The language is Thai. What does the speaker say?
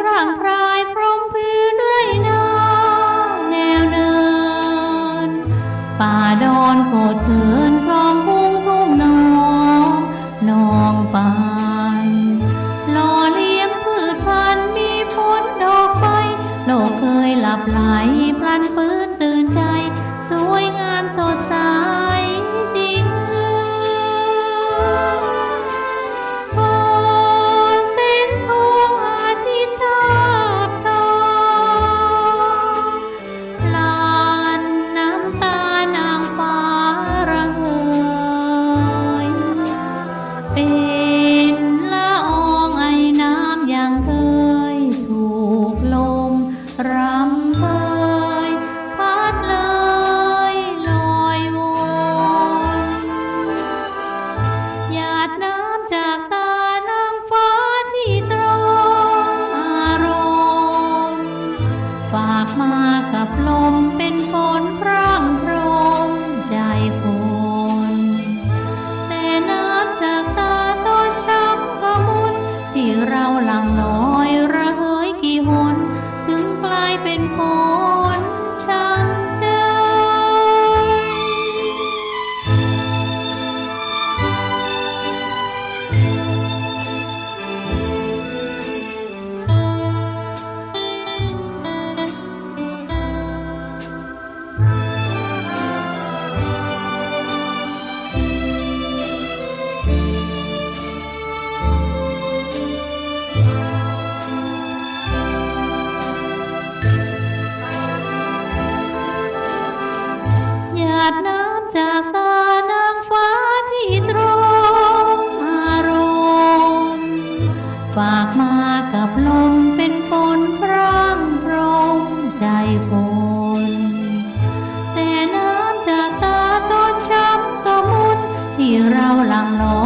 พร่างพรายพร้อมพื้นไรนาแนวเนิน ป่าดอนโคตรเถินพร้อมพุ่งทุ่งนองนองไปหล่อเลี้ยงพืชพันธุ์มีผลดอกใบโลกเคยหลับไหล Amém. เป็นพอ ที่เราลำงลอ